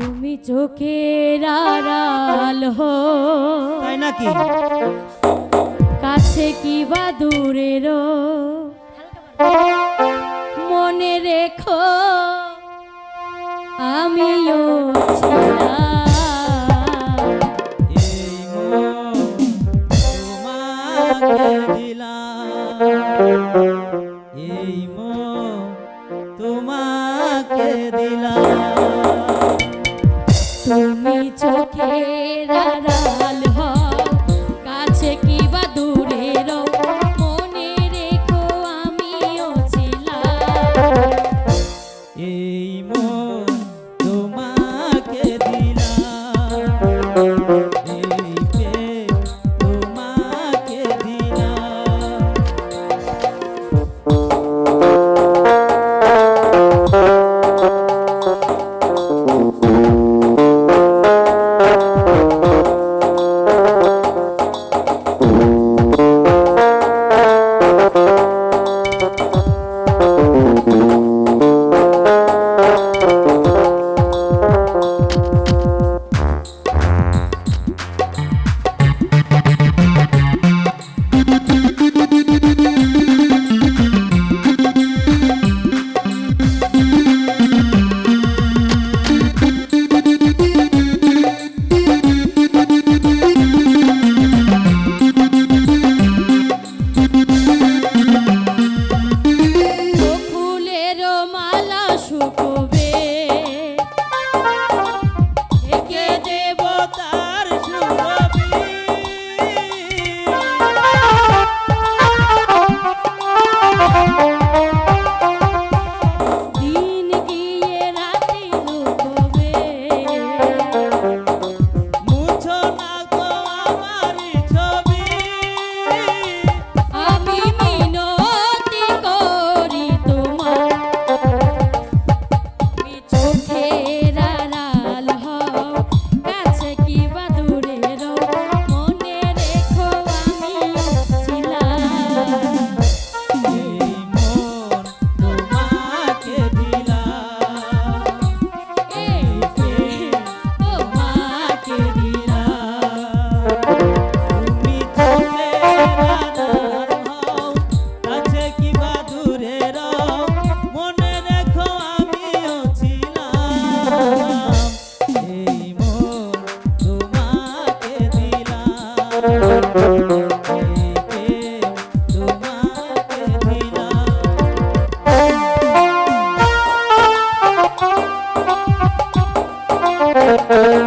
তুমি চোখের হো। তাই নাকি? কাছে কি বা দূরের? মনে রেখো আমিও ছিলাম তোমাকে দি Oh.